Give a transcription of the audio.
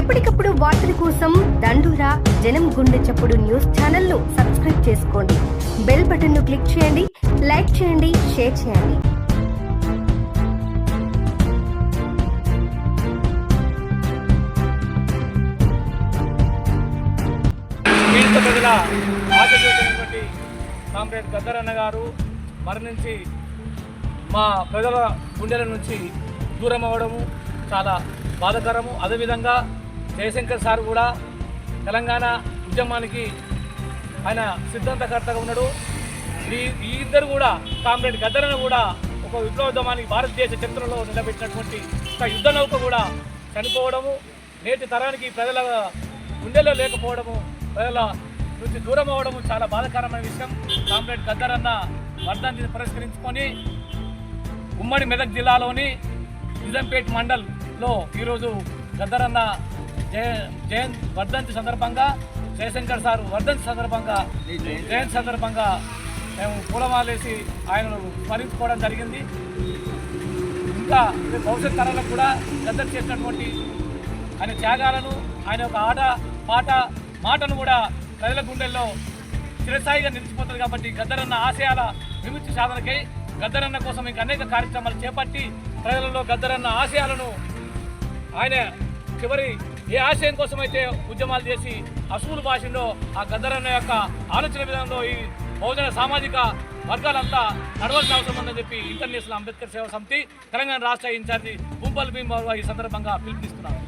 ఎప్పటికప్పుడు వార్తల కోసం దండూరా జనం గుండె చప్పుడు న్యూస్ ఛానల్ను సబ్స్క్రైబ్ చేసుకోండి. బెల్ బటన్ను క్లిక్ చేయండి లైక్ చేయండి షేర్ చేయండి. పీడిత ప్రజల ఆశీర్వదించినటువంటి కామ్రేడ్ గద్దరన్న గారు మరణించి మా ప్రజల గుండెల నుంచి దూరం అవ్వడము చాలా బాధకరము. అదేవిధంగా జయశంకర్ సార్ కూడా తెలంగాణ ఉద్యమానికి ఆయన సిద్ధాంతకర్తగా ఉన్నాడు. ఈ ఈ ఇద్దరు కూడా కామ్రేడ్ గద్దరను కూడా ఒక విప్లవోద్యమానికి భారతదేశ చరిత్రలో నిలబెట్టినటువంటి ఒక యుద్ధ నౌక కూడా చనిపోవడము నేటి తరానికి ప్రజల గుండెల్లో లేకపోవడము ప్రజల నుంచి దూరం అవ్వడము చాలా బాధాకరమైన విషయం. కామ్రేడ్ గద్దరన్న వర్ధంతిని పురస్కరించుకొని ఉమ్మడి మెదక్ జిల్లాలోని నిజంపేట్ మండల్లో ఈరోజు గద్దరన్న జయ జయంత్ వర్ధంతి సందర్భంగా జయశంకర్ సార్ వర్ధంతి సందర్భంగా జయంతి సందర్భంగా మేము పూలమాలేసి ఆయనను స్మరించుకోవడం జరిగింది. ఇంకా భవిష్యత్ తరాలకు కూడా గద్దర్ చేసినటువంటి ఆయన త్యాగాలను ఆయన యొక్క ఆట పాట మాటను కూడా ప్రజల గుండెల్లో చిరస్థాయిగా నిలిచిపోతుంది కాబట్టి గద్దరన్న ఆశయాల విముక్తి సాధనకై గద్దరన్న కోసం ఇంకా అనేక కార్యక్రమాలు చేపట్టి ప్రజలలో గద్దరన్న ఆశయాలను ఆయన చివరి ఏ ఆశయం కోసం అయితే ఉద్యమాలు చేసి అసూలు భాషలో ఆ గద్దరన్న యొక్క ఆలోచన విధానంలో ఈ బహుజన సామాజిక వర్గాలంతా నడవలసిన అవసరం ఉందని చెప్పి ఇంటర్నేషనల్ అంబేద్కర్ సేవా సమితి తెలంగాణ రాష్ట్ర ఇన్ఛార్జి గుంపల్ భీమ్ ఈ సందర్భంగా పిలుపునిస్తున్నారు.